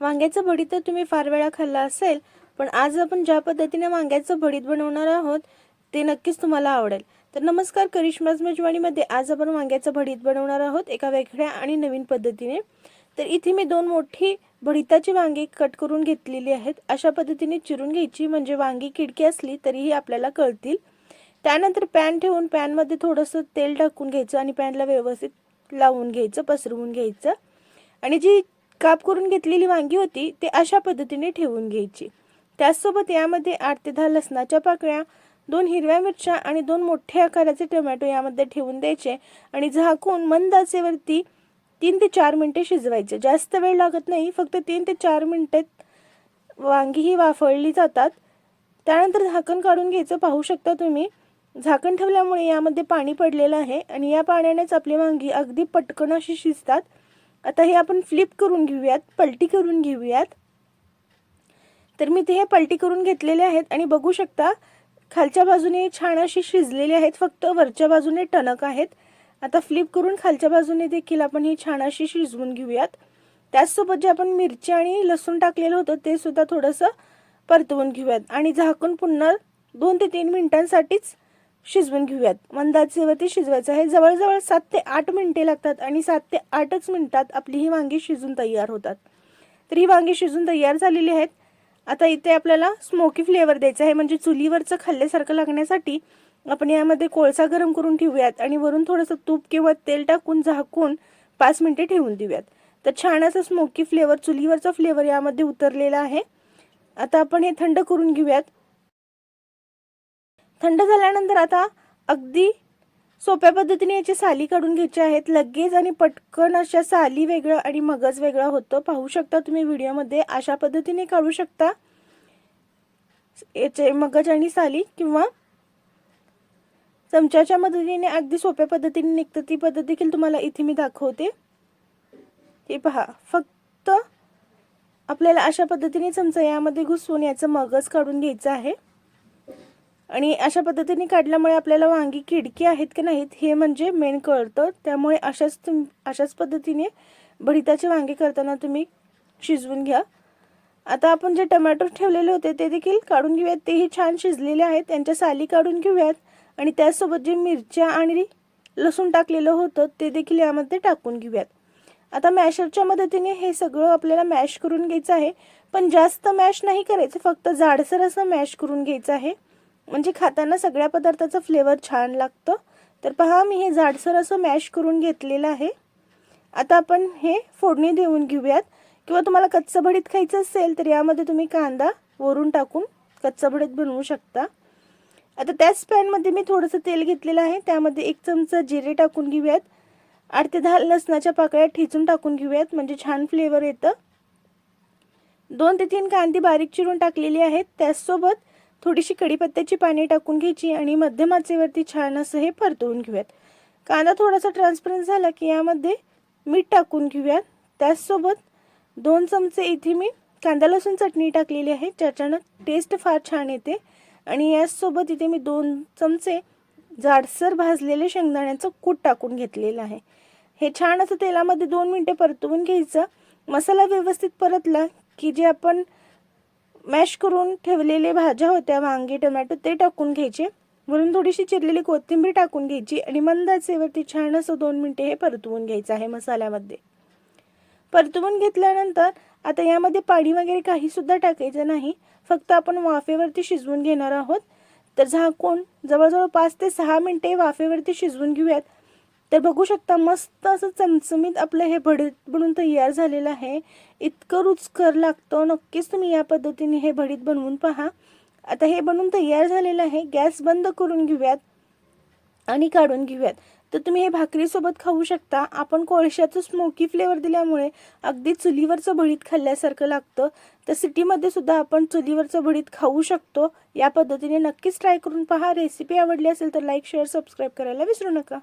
वांग्याचं भडीत तर तुम्ही फार वेळा खाल्ला असेल पण आज आपण ज्या पद्धतीने वांग्याचं भडीत बनवणार आहोत ते नक्कीच तुम्हाला आवडेल. तर नमस्कार करिश्माज मेजवानीमध्ये आज आपण वांग्याचं भडीत बनवणार आहोत एका वेगळ्या आणि नवीन पद्धतीने. तर इथे मी दोन मोठी भडिताची वांगी कट करून घेतलेली आहेत. अशा पद्धतीने चिरून घ्यायची म्हणजे वांगी किडकी असली तरीही आपल्याला कळतील. त्यानंतर पॅन ठेवून पॅनमध्ये थोडंसं तेल टाकून घ्यायचं आणि पॅनला व्यवस्थित लावून घ्यायचं पसरवून घ्यायचं. आणि जी काप करून घेतलेली वांगी होती ते अशा पद्धतीने ठेवून घ्यायची. त्याचसोबत यामध्ये आठ ते दहा लसणाच्या पाकळ्या दोन हिरव्या मिरच्या आणि दोन मोठ्या आकाराचे टोमॅटो यामध्ये ठेवून द्यायचे आणि झाकून मंद आचेवरती तीन ते चार मिनटे शिजवायचे. जास्त वेळ लागत नाही फक्त तीन ते चार मिनटे वांगी ही वाफळली जातात. त्यानंतर झाकण काढून घ्यायचं. पाहू शकता तुम्ही झाकण ठेवल्यामुळे यामध्ये पाणी पडलेलं आहे आणि या पाण्यानेच आपली वांगी अगदी पटकन अशी शिजतात. आता हे आपण फ्लिप करून घेऊयात पलटी करून घेऊयात. तर मी ते हे पलटी करून घेतलेले आहेत आणि बघू शकता खालच्या बाजूने छान अशी शिजलेली आहेत फक्त वरच्या बाजूने टणक आहेत. आता फ्लिप करून खालच्या बाजूने देखील आपण ही छान अशी शिजवून घेऊयात. त्याचसोबत जे आपण मिरची आणि लसूण टाकलेलं होतं ते सुद्धा थोडंसं परतवून घेऊयात. आणि झाकून पुन्हा दोन ते तीन मिनिटांसाठीच शिजवून घेऊयात. मंदाचेवरती शिजवायचं आहे. जवळजवळ सात ते आठ मिनिटे लागतात आणि सात ते आठच मिनिटात आपली ही वांगी शिजून तयार होतात. तर ही वांगी शिजून तयार झालेली आहेत. आता इथे आपल्याला स्मोकी फ्लेवर द्यायचा आहे. म्हणजे चुलीवरचं खाल्ल्यासारखं लागण्यासाठी आपण यामध्ये कोळसा गरम करून ठेवूयात आणि वरून थोडंसं तूप किंवा तेल टाकून झाकून पाच मिनिटे ठेवून देऊयात. तर छान असं स्मोकी फ्लेवर चुलीवरचा फ्लेवर यामध्ये उतरलेला आहे. आता आपण हे थंड करून घेऊयात. थंड झाल्यानंतर आता अगदी सोप्या पद्धतीने याची साली काढून घ्यायची आहेत. लगेच आणि पटकन अशा साली वेगळं आणि मगज वेगळं होतं. पाहू शकता तुम्ही व्हिडिओमध्ये. अशा पद्धतीने काढू शकता. याचे मगज आणि साली किंवा चमच्याच्या मदतीने अगदी सोप्या पद्धतीने निघतं. ती पद्धत देखील तुम्हाला इथे मी दाखवते. हे पहा. फक्त आपल्याला अशा पद्धतीने चमचा यामध्ये घुसवून याचं मगज काढून घ्यायचं आहे. आणि अशा पद्धतीने काढल्यामुळे आपल्याला वांगी किडकी आहेत की नाहीत हे म्हणजे मेन कळतं. त्यामुळे अशाच तुम अशाच पद्धतीने भडिताचे वांगे करताना तुम्ही शिजवून घ्या. आता आपण जे टमॅटो ठेवलेले होते ते देखील काढून घेऊयात. तेही छान शिजलेले आहेत. त्यांच्या साली काढून घेऊयात. आणि त्याचसोबत जे मिरच्या आणि लसूण टाकलेलं होतं ते देखील यामध्ये टाकून घेऊयात. आता मॅशरच्या मदतीने हे सगळं आपल्याला मॅश करून घ्यायचं आहे. पण जास्त मॅश नाही करायचं. फक्त जाडसर असं मॅश करून घ्यायचं आहे. म्हणजे खाताना सगळ्या पदार्थाचं फ्लेवर छान लागतं. तर पहा मी हे जाडसर असं मॅश करून घेतलेलं आहे. आता आपण हे फोडणी देऊन घेऊयात. किंवा तुम्हाला कच्चं भडीत खायचं असेल तर यामध्ये तुम्ही कांदा वरून टाकून कच्चं भडीत बनवू शकता. आता त्याच पॅनमध्ये मी थोडंसं तेल घेतलेलं आहे. त्यामध्ये एक चमचा जिरे टाकून घेऊयात. आठ ते दहा लसणाच्या पाकळ्या ठेचून टाकून घेऊयात म्हणजे छान फ्लेवर येतं. दोन ते तीन कांदी बारीक चिरून टाकलेली आहेत. त्याचसोबत थोडीशी कढीपत्त्याची पाने टाकून घ्यायची आणि मध्यम आचेवरती छान असं हे परतवून घेऊयात. कांदा थोडासा ट्रान्सपरंट झाला की यामध्ये मीठ टाकून घेऊयात. त्याचसोबत दोन चमचे इथे मी कांदा लसूण चटणी टाकलेली आहे. ज्याच्यानं टेस्ट फार छान येते. आणि याचसोबत इथे मी दोन चमचे जाडसर भाजलेले शेंगदाण्याचं कूट टाकून घेतलेलं आहे. हे छान असं तेलामध्ये दोन मिनटे परतवून घ्यायचं. मसाला व्यवस्थित परतला की जे आपण मॅश करून ठेवलेले भाज्या होत्या वांगी टोमॅटो ते टाकून घ्यायचे. वरून थोडीशी चिरलेली कोथिंबीर टाकून घ्यायची आणि मंद आचेवरती छान असं दोन मिनटे हे परतवून घ्यायचं आहे मसाल्यामध्ये. परतवून घेतल्यानंतर आता यामध्ये पाणी वगैरे काही सुद्धा टाकायचं नाही. फक्त आपण वाफेवरती शिजवून घेणार आहोत. तर झाकून जवळजवळ पाच ते सहा मिनटे वाफेवरती शिजवून घेऊयात. तर बघू शकता मस्त असं चमचमीत आपलं हे भडीत बनवून तयार झालेलं आहे. इतकं रुचकर लागतं. नक्कीच तुम्ही या पद्धतीने हे भडीत बनवून पहा. आता हे बनवून तयार झालेलं आहे. गॅस बंद करून घेऊयात आणि काढून घेऊयात. तर तुम्ही हे भाकरीसोबत खाऊ शकता. आपण कोळशाचं स्मोकी फ्लेवर दिल्यामुळे अगदी चुलीवरचं भडीत खाल्ल्यासारखं लागतं. तर सिटीमध्ये सुद्धा आपण चुलीवरचं भडीत खाऊ शकतो. या पद्धतीने नक्कीच ट्राय करून पहा. रेसिपी आवडली असेल तर लाईक शेअर सबस्क्राईब करायला विसरू नका.